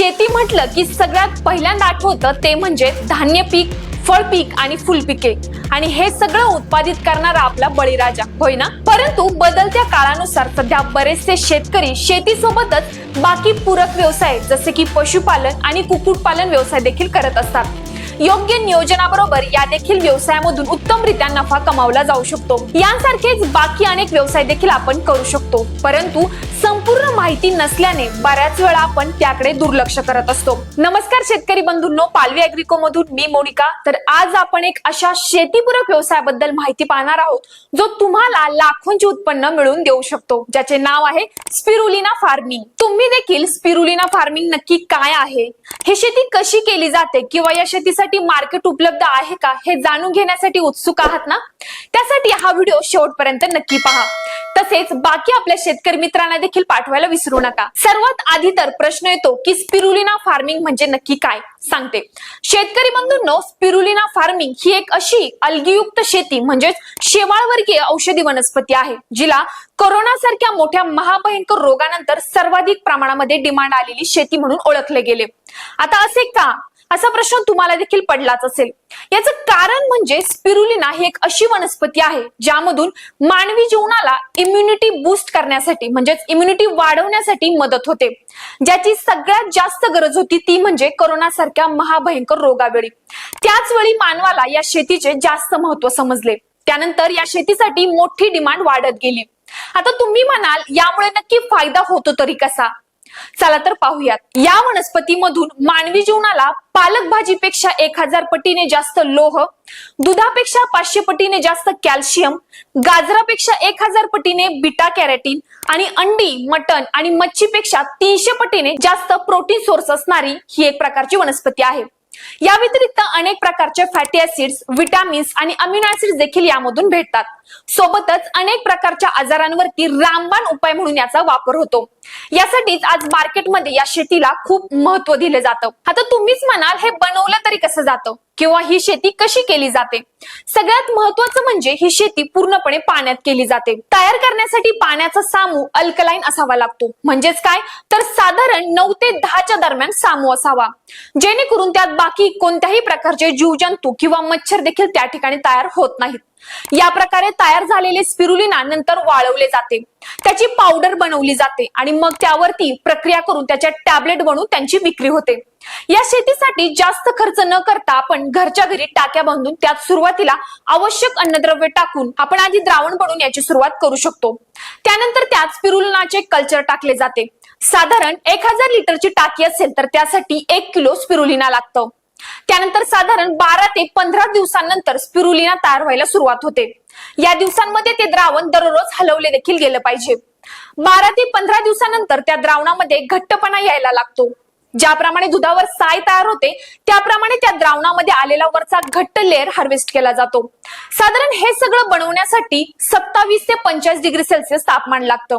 शेती म्हटलं की सगळ्यात पहिल्यांदा आठवतं ते म्हणजे धान्य पीक फळ पीक आणि फुलपिके आणि हे सगळं उत्पादित करणारा आपला बळीराजा होय ना? परंतु बदलत्या काळानुसार सध्या बरेचसे शेतकरी शेतीसोबतच बाकी पूरक व्यवसाय जसे की पशुपालन आणि कुक्कुटपालन व्यवसाय देखील करत असतात. योग्य नियोजनाबरोबर या देखील व्यवसायामधून उत्तमरित्या नफा कमावला जाऊ शकतो. यांसारखेच बाकी अनेक व्यवसाय देखील आपण करू शकतो. परंतु संपूर्ण माहिती नसल्याने बऱ्याच वेळा आपण त्याकडे दुर्लक्ष करत असतो. नमस्कार शेतकरी बंधूंनो पालवी अॅग्रिको मधून मी मोनिका. तर आज आपण एक अशा शेतीपूरक व्यवसायाबद्दल माहिती पाहणार आहोत जो तुम्हाला लाखोंचे उत्पन्न मिळवून देऊ शकतो. ज्याचे नाव आहे स्पिरुलिना फार्मिंग. तुम्ही देखील स्पिरुलिना फार्मिंग नक्की काय आहे? हे शेती कशी केली जाते? किंवा या शेतीसाठी मार्केट उपलब्ध आहे का हे जाणून घेण्यासाठी उत्सुक आहात ना? त्यासाठी हा व्हिडिओ शेवटपर्यंत नक्की पहा. तसेच बाकी आपल्या शेतकरी मित्रांना देखील पाठवायला विसरू नका. सर्वात आधी तर प्रश्न येतो की स्पिरुलिना फार्मिंग म्हणजे नक्की काय? सांगते. शेतकरी बंधूंनो स्पिरुलिना फार्मिंग ही एक अशी अलगीयुक्त शेती म्हणजेच शेवाळवर्गीय औषधी वनस्पती आहे जिला कोरोना सारख्या मोठ्या महाभयंकर रोगानंतर सर्वाधिक प्रमाणामध्ये डिमांड आलेली शेती म्हणून ओळखले गेले. आता असे का? असा प्रश्न तुम्हाला देखील पडलाच असेल. याचं कारण म्हणजे स्पिरुलिना ही एक अशी वनस्पती आहे ज्यामधून मानवी जीवनाला इम्युनिटी बूस्ट करण्यासाठी म्हणजेच इम्युनिटी वाढवण्यासाठी मदत होते. ज्याची सगळ्यात जास्त गरज होती ती म्हणजे कोरोना सारख्या महाभयंकर रोगावेळी. त्याच वेळी मानवाला या शेतीचे जास्त महत्त्व समजले. त्यानंतर या शेतीसाठी मोठी डिमांड वाढत गेली. आता तुम्ही म्हणाल यामुळे नक्की फायदा होतो तरी कसा? चला तर पाहूयात. या वनस्पतीमधून मानवी जीवनाला पालक भाजीपेक्षा एक हजार पटीने जास्त लोह दुधापेक्षा पाचशे पटीने जास्त कॅल्शियम गाजरापेक्षा एक हजार पटीने बिटा कॅरेटीन आणि अंडी मटन आणि मच्छीपेक्षा तीनशे पटीने जास्त प्रोटीन सोर्स असणारी ही एक प्रकारची वनस्पती आहे. या व्यतिरिक्त अनेक प्रकारचे फॅटी ऍसिड्स विटामिन्स आणि अमिनो ऍसिड्स देखील यामधून भेटतात. सोबतच अनेक प्रकारच्या आजारांवरती रामबाण उपाय म्हणून याचा वापर होतो. यासाठीच आज मार्केटमध्ये या शेतीला खूप महत्त्व दिलं जातं. आता तुम्हीच म्हणाल हे बनवलं तरी कसं जातं? किंवा ही शेती कशी केली जाते? सगळ्यात महत्वाचं म्हणजे ही शेती पूर्णपणे पाण्यात केली जाते. तयार करण्यासाठी पाण्याचा सामू अल्कलाईन असावा लागतो. म्हणजेच काय? तर साधारण नऊ ते दहाच्या दरम्यान सामू असावा. जेणेकरून त्यात बाकी कोणत्याही प्रकारचे जीवजंतू किंवा मच्छर देखील त्या ठिकाणी तयार होत नाहीत. या प्रकारे तयार झालेले स्पिरुलिना नंतर वाळवले जाते. त्याची पावडर बनवली जाते आणि मग त्यावरती प्रक्रिया करून त्याच्या टॅबलेट बनवून त्यांची विक्री होते. या शेतीसाठी जास्त खर्च न करता आपण घरच्या घरी टाक्या बांधून त्यात सुरुवातीला आवश्यक अन्नद्रव्य टाकून आपण आधी द्रावण बनवून याची सुरुवात करू शकतो. त्यानंतर त्यात स्पिरुलिनाचे कल्चर टाकले जाते. साधारण एक हजार लिटरची टाकी असेल तर त्यासाठी एक किलो स्पिरुलिना लागतं. त्यानंतर साधारण बारा ते पंधरा दिवसांनंतर स्पिरुलिना तयार व्हायला सुरुवात होते. या दिवसांमध्ये ते द्रावण दररोज हलवले देखील गेलं पाहिजे. बारा ते पंधरा दिवसानंतर त्या द्रावणामध्ये घट्टपणा यायला लागतो. ज्याप्रमाणे दुधावर साय तयार होते त्याप्रमाणे त्या द्रावणामध्ये आलेला वरचा घट्ट लेअर हार्वेस्ट केला जातो. साधारण हे सगळं बनवण्यासाठी सत्तावीस ते पंचेचाळीस डिग्री सेल्सिअस तापमान लागतं.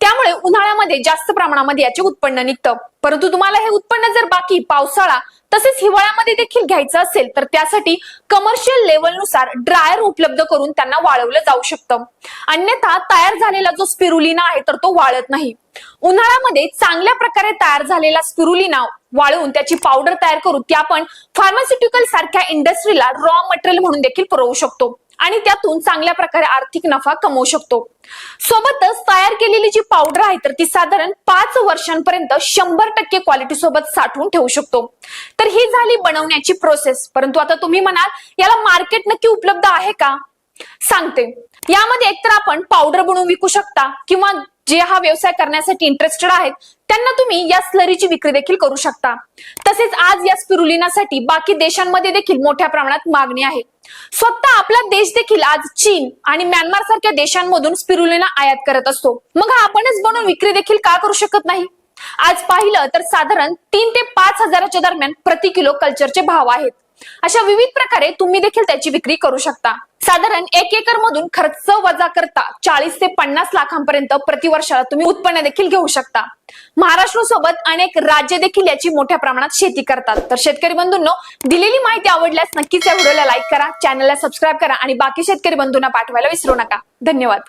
त्यामुळे उन्हाळ्यामध्ये जास्त प्रमाणामध्ये याचे उत्पन्न निघतं. परंतु तुम्हाला हे उत्पन्न जर बाकी पावसाळा तसेच हिवाळ्यामध्ये देखील घ्यायचं असेल तर त्यासाठी कमर्शियल लेवलनुसार ड्रायर उपलब्ध करून त्यांना वाळवलं जाऊ शकतं. अन्यथा तयार झालेला जो स्पिरुलिना आहे तर तो वाळत नाही. उन्हाळ्यामध्ये चांगल्या प्रकारे तयार झालेला स्पिरुलिना वाळवून त्याची पावडर तयार करून ती आपण फार्मास्युटिकल सारख्या इंडस्ट्रीला रॉ मटेरियल म्हणून देखील पुरवू शकतो. आणि त्यातून चांगल्या प्रकारे आर्थिक नफा कमवू शकतो. सोबतच तयार केलेली जी पावडर आहे तर ती साधारण पाच वर्षांपर्यंत शंभर टक्के क्वालिटी सोबत साठवून ठेवू शकतो. तर ही झाली बनवण्याची प्रोसेस परंतु आता तुम्ही म्हणाल याला मार्केट नक्की उपलब्ध आहे का? सांगते. यामध्ये एकतर आपण पावडर बनवून विकू शकता किंवा जे हा व्यवसाय करण्यासाठी इंटरेस्टेड आहेत त्यांना तुम्ही या स्लरीची विक्री देखील करू शकता. तसेच आज या स्पिरुलिनासाठी बाकी देशांमध्ये देखील मोठ्या प्रमाणात मागणी आहे. स्वतः आपला देश देखील आज चीन आणि म्यानमार सारख्या देशांमधून स्पिरुलिना आयात करत असतो. मग हा आपणच बनवून विक्री देखील का करू शकत नाही? आज पाहिलं तर साधारण तीन ते पाच हजाराच्या दरम्यान प्रति किलो कल्चरचे भाव आहेत. अशा विविध प्रकारे तुम्ही देखील त्याची विक्री करू शकता. साधारण एक एकर मधून खर्च वजा करता चाळीस ते पन्नास लाखांपर्यंत प्रतिवर्षाला तुम्ही उत्पन्न देखील घेऊ शकता. महाराष्ट्र सोबत अनेक राज्य देखील याची मोठ्या प्रमाणात शेती करतात. तर शेतकरी बंधूंनो दिलेली माहिती आवडल्यास नक्कीच या व्हिडिओला लाईक करा चॅनलला सबस्क्राईब करा आणि बाकी शेतकरी बंधूंना पाठवायला विसरू नका. धन्यवाद.